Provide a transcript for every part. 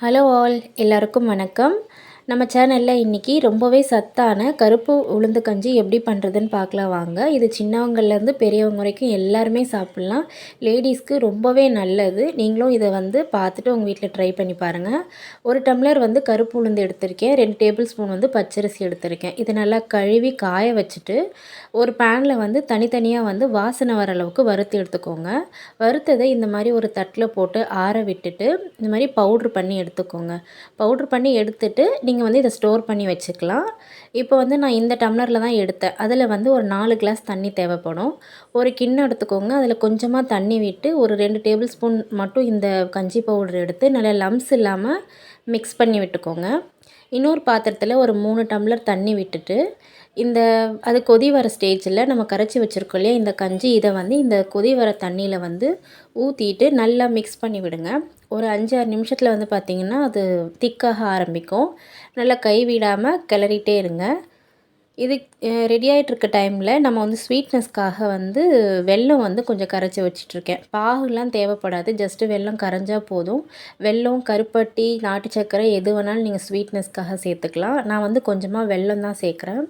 Hello all எல்லாருக்கும் வணக்கம். நம்ம சேனலில் இன்றைக்கி ரொம்பவே சத்தான கருப்பு உளுந்து கஞ்சி எப்படி பண்ணுறதுன்னு பார்க்கலாம் வாங்க. இது சின்னவங்கள்லேருந்து பெரியவங்க வரைக்கும் எல்லாருமே சாப்பிட்லாம். லேடிஸ்க்கு ரொம்பவே நல்லது. நீங்களும் இதை வந்து பார்த்துட்டு உங்கள் வீட்டில் ட்ரை பண்ணி பாருங்கள் ஒரு டம்ளர் வந்து கருப்பு உளுந்து எடுத்திருக்கேன். ரெண்டு டேபிள் ஸ்பூன் வந்து பச்சரிசி எடுத்திருக்கேன். இதை நல்லா கழுவி காய வச்சுட்டு ஒரு பேனில் வந்து தனித்தனியாக வந்து வாசனை வர அளவுக்கு வறுத்து எடுத்துக்கோங்க. வறுத்ததை இந்த மாதிரி ஒரு தட்டில் போட்டு ஆற விட்டுட்டு இந்த மாதிரி பவுட்ரு பண்ணி எடுத்துக்கோங்க. பவுட்ரு பண்ணி எடுத்துட்டு நீங்கள் நீங்கள் வந்து இதை ஸ்டோர் பண்ணி வச்சுக்கலாம். இப்போ வந்து நான் இந்த டம்ளரில் தான் எடுத்தேன். அதில் வந்து ஒரு நாலு கிளாஸ் தண்ணி தேவைப்படும். ஒரு கிண்ணம் எடுத்துக்கோங்க. அதில் கொஞ்சமாக தண்ணி விட்டு ஒரு ரெண்டு டேபிள் ஸ்பூன் மட்டும் இந்த கஞ்சி பவுடர் எடுத்து நல்லா லம்ஸ் இல்லாமல் மிக்ஸ் பண்ணி விட்டுக்கோங்க. இன்னொரு பாத்திரத்தில் ஒரு மூணு டம்ளர் தண்ணி விட்டுட்டு இந்த அது கொதி வர ஸ்டேஜில் நம்ம கரைச்சி வச்சுருக்கோம் இல்லையா இந்த கஞ்சி இதை வந்து இந்த கொதி வர தண்ணியில் வந்து ஊற்றிட்டு நல்லா மிக்ஸ் பண்ணி விடுங்க. ஒரு அஞ்சு ஆறு நிமிஷத்தில் வந்து பார்த்திங்கன்னா அது திக்காக ஆரம்பிக்கும். நல்லா கை விடாமல் கிளறிட்டே இருங்க. இது ரெடி ஆகிட்டுருக்க டைமில் நம்ம வந்து ஸ்வீட்னஸ்க்காக வந்து வெல்லம் வந்து கொஞ்சம் கரைச்சி வச்சிட்ருக்கேன் பாகுலாம் தேவைப்படாது. ஜஸ்ட்டு வெல்லம் கரைஞ்சால் போதும். வெல்லம் கருப்பட்டி நாட்டு சர்க்கரை எது வேணாலும் நீங்கள் ஸ்வீட்னஸ்க்காக சேர்த்துக்கலாம். நான் வந்து கொஞ்சமாக வெல்லம் தான் சேர்க்குறேன்.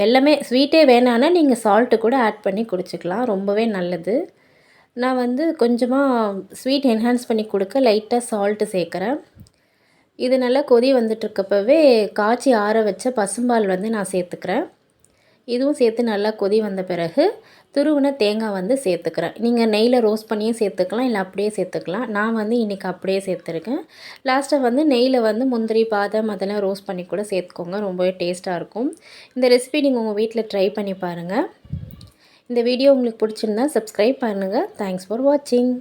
வெல்லமே ஸ்வீட்டே வேணான்னா நீங்கள் சால்ட்டு கூட ஆட் பண்ணி குடிச்சிக்கலாம். ரொம்பவே நல்லது. நான் வந்து கொஞ்சமாக ஸ்வீட் என்ஹான்ஸ் பண்ணி கொடுக்க லைட்டாக சால்ட்டு சேர்க்குறேன். இது நல்லா கொதி வந்துட்டுருக்கப்பவே காய்ச்சி ஆற வச்ச பசும்பால் வந்து நான் சேர்த்துக்கிறேன். இதுவும் சேர்த்து நல்லா கொதி வந்த பிறகு துருவின தேங்காய் வந்து சேர்த்துக்கிறேன். நீங்கள் நெய்யில் ரோஸ்ட் பண்ணியும் சேர்த்துக்கலாம் இல்லை அப்படியே சேர்த்துக்கலாம். நான் வந்து இன்றைக்கி அப்படியே சேர்த்துருக்கேன். லாஸ்ட்டாக வந்து நெய்யில் வந்து முந்திரி பாதம் அதெல்லாம் ரோஸ்ட் பண்ணி கூட சேர்த்துக்கோங்க. ரொம்பவே டேஸ்ட்டாக இருக்கும். இந்த ரெசிபி நீங்கள் உங்கள் வீட்டில் ட்ரை பண்ணி பாருங்கள் இந்த வீடியோ உங்களுக்கு பிடிச்சிருந்தா சப்ஸ்கிரைப் பண்ணுங்கள் தேங்க்ஸ் ஃபார் வாட்சிங்